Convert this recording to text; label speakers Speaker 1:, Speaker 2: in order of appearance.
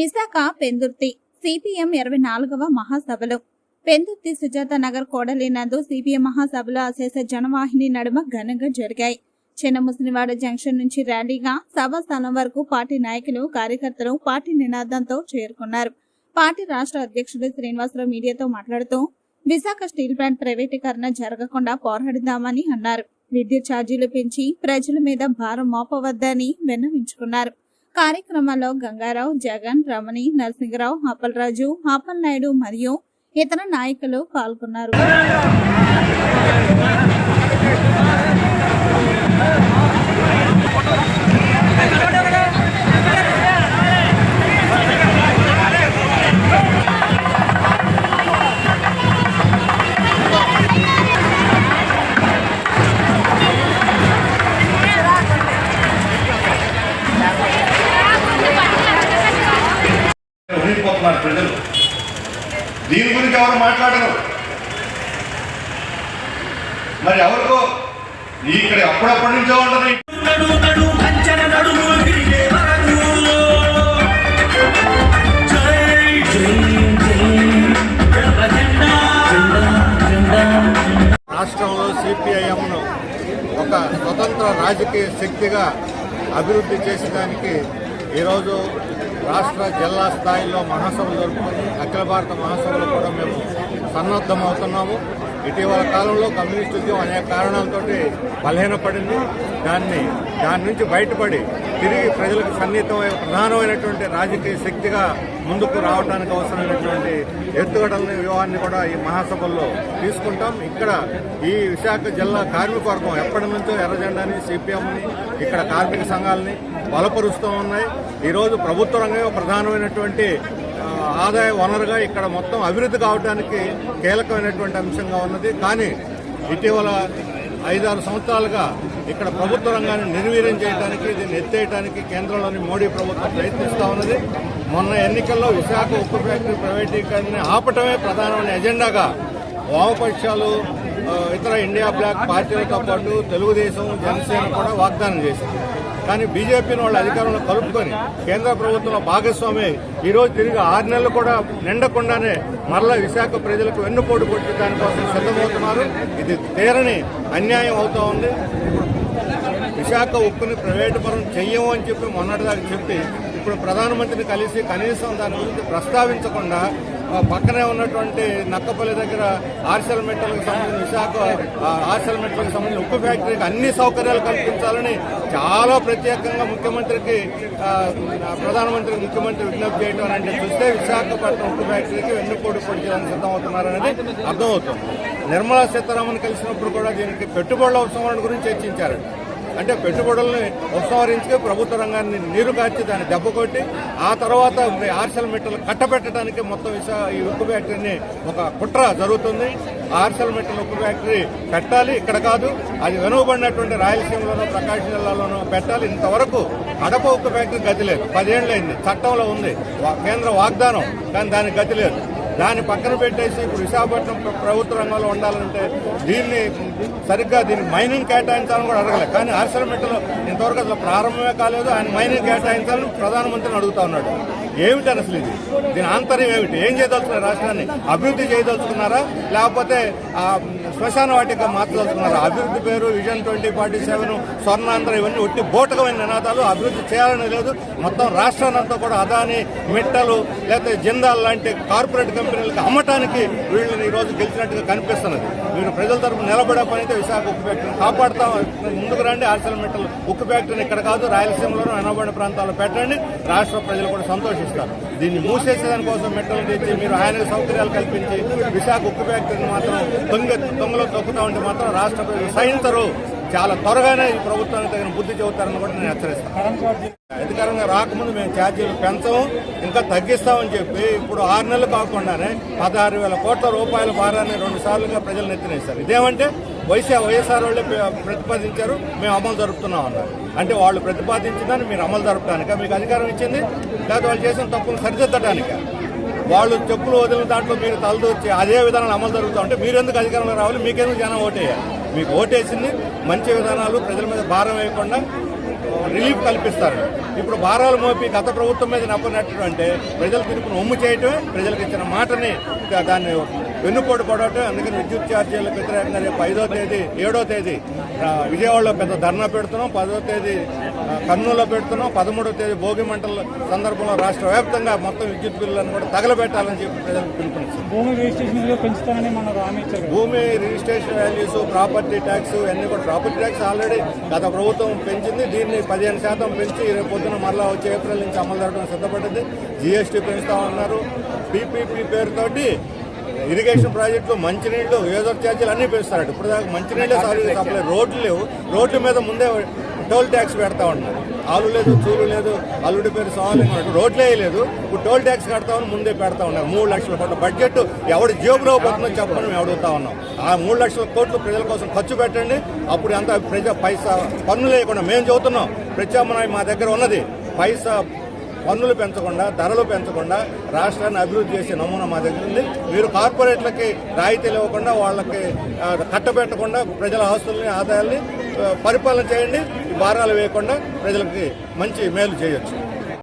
Speaker 1: Visakha Pendurthi CPM ఇరవై నాలుగవ మహాసభలు. పెందుర్తి సుజాత నగర్ కోడలి నందు సిపిఎం మహాసభలు అశేష జనవాహిని నడుమ ఘనంగా జరిగాయి. చిన్న ముసలివాడ జంక్షన్ నుంచి ర్యాలీగా సభా స్థలం వరకు పార్టీ నాయకులు కార్యకర్తలు పార్టీ నినాదంతో చేరుకున్నారు. పార్టీ రాష్ట్ర అధ్యక్షుడు శ్రీనివాసరావు మీడియాతో మాట్లాడుతూ విశాఖ స్టీల్ ప్లాంట్ ప్రైవేటీకరణ జరగకుండా పోరాడుదామని అన్నారు. విద్యుత్ ఛార్జీలు పెంచి ప్రజల మీద భారం మోపవద్దని విన్నవించుకున్నారు. కార్యక్రమంలో గంగారావు జగన్ రమణి నరసింహరావు అప్పలరాజు అప్పల్ నాయుడు మరియు ఇతర నాయకులు పాల్గొన్నారు.
Speaker 2: ఉండిపోతున్నారు ప్రజలు. దీని గురించి ఎవరు మాట్లాడరు. మరి ఎవరికో ఇక్కడ అప్పుడప్పటి నుంచో
Speaker 3: ఉండదు
Speaker 4: రాష్ట్రంలో సిపిఐఎంను ఒక స్వతంత్ర రాజకీయ శక్తిగా అభివృద్ధి చేసేదానికి ఈరోజు రాష్ట్ర జిల్లా స్థాయిలో మహాసభలు జరుపుకొని అఖిల భారత మహాసభలు కూడా మేము సన్నద్ధమవుతున్నాము. ఇటీవల కాలంలో కమ్యూనిస్ట్ ఉద్యమం అనేక కారణాలతో బలహీనపడింది. దాన్ని దాని నుంచి బయటపడి తిరిగి ప్రజలకు సన్నిహితమైన ప్రధానమైనటువంటి రాజకీయ శక్తిగా ముందుకు రావడానికి అవసరమైనటువంటి ఎత్తుగడలని వ్యూహాన్ని కూడా ఈ మహాసభల్లో తీసుకుంటాం. ఇక్కడ ఈ విశాఖ జిల్లా కార్మిక వర్గం ఎప్పటి నుంచో ఎర్రజెండాని సిపిఎంని ఇక్కడ కార్మిక సంఘాలని బలపరుస్తూ ఉన్నాయి. ఈరోజు ప్రభుత్వ రంగం ప్రధానమైనటువంటి ఆదాయ వనరుగా ఇక్కడ మొత్తం అభివృద్ధి కావడానికి కీలకమైనటువంటి అంశంగా ఉన్నది. కానీ ఇటీవల ఐదారు సంవత్సరాలుగా ఇక్కడ ప్రభుత్వ రంగాన్ని నిర్వీర్యం చేయడానికి దీన్ని ఎత్తేయడానికి కేంద్రంలోని మోడీ ప్రభుత్వం ప్రయత్నిస్తూ ఉన్నది. మొన్న ఎన్నికల్లో విశాఖ ఉక్కు ఫ్యాక్టరీ ప్రైవేటీకరణని ఆపటమే ప్రధానమైన ఎజెండాగా వామపక్షాలు ఇతర ఇండియా బ్లాక్ పార్టీలతో పాటు తెలుగుదేశం జనసేన కూడా వాగ్దానం చేసింది. కానీ బీజేపీని వాళ్ళ అధికారంలో కలుపుకొని కేంద్ర ప్రభుత్వంలో భాగస్వామి ఈరోజు తిరిగి ఆరు నెలలు కూడా నిండకుండానే మరలా విశాఖ ప్రజలకు వెన్నుపోటు కొట్టి దానికోసం సిద్ధమవుతున్నారు. ఇది తీరని అన్యాయం అవుతా ఉంది. విశాఖ ఉక్కుని ప్రైవేటు పరం చెయ్యము అని చెప్పి మొన్నటిదాకా చెప్పి ఇప్పుడు ప్రధానమంత్రిని కలిసి కనీసం దాని గురించి ప్రస్తావించకుండా పక్కనే ఉన్నటువంటి నక్కపల్లి దగ్గర ఆర్సెల్ మెట్లకు సంబంధించిన విశాఖ ఆర్సెల్ మెట్లకు సంబంధించిన ఉక్కు ఫ్యాక్టరీకి అన్ని సౌకర్యాలు కల్పించాలని చాలా ప్రత్యేకంగా ముఖ్యమంత్రికి ప్రధానమంత్రి ప్రధానమంత్రికి ముఖ్యమంత్రి విజ్ఞప్తి చేయడం అంటే చూస్తే విశాఖపట్నం ఉక్కు ఫ్యాక్టరీకి వెన్నుపోటు పొడి చేయడానికి సిద్ధమవుతున్నారనేది అర్థమవుతుంది. నిర్మలా సీతారామన్ కలిసినప్పుడు కూడా దీనికి పెట్టుబడుల అవసరం గురించి చర్చించారండి అంటే పెట్టుబడుల్ని ఉపసంహరించి ప్రభుత్వ రంగాన్ని నీరు కాచి దాన్ని దెబ్బ కొట్టి ఆ తర్వాత ఆర్సెల్ మెట్టలు కట్టబెట్టడానికి మొత్తం విశా ఈ ఉక్కు ఫ్యాక్టరీని ఒక కుట్ర జరుగుతుంది. ఆర్సెల్ మెట్టలు ఉక్కు ఫ్యాక్టరీ పెట్టాలి ఇక్కడ కాదు అది వెనుకబడినటువంటి రాయలసీమలోనూ ప్రకాశం జిల్లాలోనూ పెట్టాలి. ఇంతవరకు కడప ఉక్కు ఫ్యాక్టరీ గతి లేదు. పదేళ్ళైంది చట్టంలో ఉంది. కేంద్ర వాగ్దానం కానీ దానికి గతి లేదు. దాన్ని పక్కన పెట్టేసి ఇప్పుడు విశాఖపట్నం ప్రభుత్వ రంగంలో ఉండాలంటే దీన్ని సరిగ్గా దీన్ని మైనింగ్ కేటాయించాలని కూడా అడగలేదు కానీ ఆర్సలమెట్టలో ఇంతవరకు అసలు ప్రారంభమే కాలేదు. ఆయన మైనింగ్ కేటాయించాలని ప్రధానమంత్రిని అడుగుతా ఉన్నాడు. ఏమిటి అసలు ఇది? దీని ఆంతర్యం ఏమిటి? ఏం చేయదలుచుకున్నారు? రాష్ట్రాన్ని అభివృద్ధి చేయదలుచుకున్నారా? లేకపోతే శ్మశాన వాటిక మార్చదలుచుకున్నారా అభివృద్ధి పేరు vision twenty forty seven Swarnandhra ఇవన్నీ ఒట్టి బోటకమైన నినాదాలు అభివృద్ధి చేయాలని లేదు. మొత్తం రాష్ట్రాన్నంతా కూడా అదాని మిట్టలు లేకపోతే జిందాల్ లాంటి కార్పొరేట్ కంపెనీలకు అమ్మటానికి వీళ్ళని ఈరోజు గెలిచినట్టుగా కనిపిస్తున్నది. మీరు ప్రజల తరపు నిలబడే పని అయితే విశాఖ ఉక్కు ఫ్యాక్టరీని కాపాడుతాం. ముందుకు రండి ఆర్సెల్ మెట్టలు ఉక్కు ఫ్యాక్టరీని ఇక్కడ కాదు రాయలసీమలోనూ అనబడిన ప్రాంతాల్లో పెట్టండి. రాష్ట్ర ప్రజలు కూడా సంతోషిస్తారు. దీన్ని మూసేసేదానికోసం మెట్టలు తెచ్చి మీరు ఆయనకు సౌకర్యాలు కల్పించి విశాఖ ఉక్కు ఫ్యాక్టరీని మాత్రం తొంగి దొంగలో తొక్కుతా ఉంటే మాత్రం రాష్ట్ర సైనితరు చాలా త్వరగానే ఈ ప్రభుత్వానికి తగిన బుద్ధి చెబుతారని కూడా నేను హెచ్చరిస్తాను. అధికారంగా రాకముందు మేము ఛార్జీలు పెంచము ఇంకా తగ్గిస్తామని చెప్పి ఇప్పుడు ఆరు నెలలు కాకుండానే పదహారు వేల కోట్ల రూపాయల భారాన్ని రెండు సార్లుగా ప్రజలు నెత్తినేస్తారు ఇదేమంటే వైసీ వైఎస్ఆర్ వాళ్ళే ప్రతిపాదించారు మేము అమలు జరుపుతున్నాం అన్నారు. అంటే వాళ్ళు ప్రతిపాదించిందని మీరు అమలు జరపడానిక మీకు అధికారం ఇచ్చింది లేదా వాళ్ళు చేసిన తప్పును సరిదిద్దడానిక? వాళ్ళు చెప్పులు వదిలిన దాంట్లో మీరు తలదూర్చి అదే విధానాలు అమలు జరుగుతూ ఉంటే మీరు ఎందుకు అధికారంలో రావాలి? మీకెందుకు జనం ఓటేయాలి? మీకు ఓటేసింది మంచి విధానాలు ప్రజల మీద భారం వేయకుండా రిలీఫ్ కల్పిస్తారు. ఇప్పుడు భారాలు మోపి గత ప్రభుత్వం మీద నప్పనట్టు అంటే ప్రజల తీర్పును ఒమ్ము చేయటమే ప్రజలకు ఇచ్చిన మాటని దాన్ని వెన్నుపోటు పడటం అందుకని విద్యుత్ ఛార్జీలకు వ్యతిరేకంగా రేపు ఐదో తేదీ ఏడో తేదీ విజయవాడలో పెద్ద ధర్నా పెడుతున్నాం. పదో తేదీ కర్నూలులో పెడుతున్నాం. పదమూడో తేదీ భోగి మంటల సందర్భంలో రాష్ట్ర వ్యాప్తంగా మొత్తం విద్యుత్ బిల్లులను కూడా తగలబెట్టాలని చెప్పి ప్రజలకు పిలుపునిచ్చారు.
Speaker 5: భూమి రిజిస్ట్రేషన్
Speaker 4: వాల్యూస్ ప్రాపర్టీ ట్యాక్స్ అన్ని కూడా ప్రాపర్టీ ట్యాక్స్ ఆల్రెడీ గత ప్రభుత్వం పెంచింది. దీన్ని పదిహేను శాతం పెంచి రేపు పొద్దున మళ్ళా వచ్చే ఏప్రిల్ నుంచి అమలు జరగడం సిద్ధపడింది. జీఎస్టీ పెంచుతామన్నారు పీపీపీ పేరుతోటి ఇరిగేషన్ ప్రాజెక్టులు మంచినీళ్ళు యూజర్ ఛార్జీలు అన్ని పెంచుతారట. ఇప్పుడు దాకా మంచినీళ్ళే సారీ సప్లై రోడ్లు లేవు. రోడ్ల మీద ముందే టోల్ ట్యాక్స్ పెడతా ఉన్నారు. ఆలు లేదు చూలు లేదు అల్లుడి పేరు సవాలు రోడ్లే లేదు. ఇప్పుడు టోల్ ట్యాక్స్ కడతామని ముందే పెడతా ఉన్నారు. మూడు లక్షల కోట్ల బడ్జెట్ ఎవడు జేబులో పోతుందో చెప్పని మేము అడుగుతా ఉన్నాం. ఆ మూడు లక్షల కోట్లు ప్రజల కోసం ఖర్చు పెట్టండి. అప్పుడు ఎంత ప్రజా పైసా పన్ను లేకుండా మేము చెబుతున్నాం ప్రత్యామ్నాయం మా దగ్గర ఉన్నది. పైసా పన్నులు పెంచకుండా ధరలు పెంచకుండా రాష్ట్రాన్ని అభివృద్ధి చేసే నమూనా మా దగ్గర ఉంది. మీరు కార్పొరేట్లకి రాయితీలు ఇవ్వకుండా వాళ్ళకి కట్టబెట్టకుండా ప్రజల ఆస్తుల్ని ఆదాయాల్ని పరిపాలన చేయండి. భారాలు వేయకుండా ప్రజలకి మంచి మేలు చేయొచ్చు.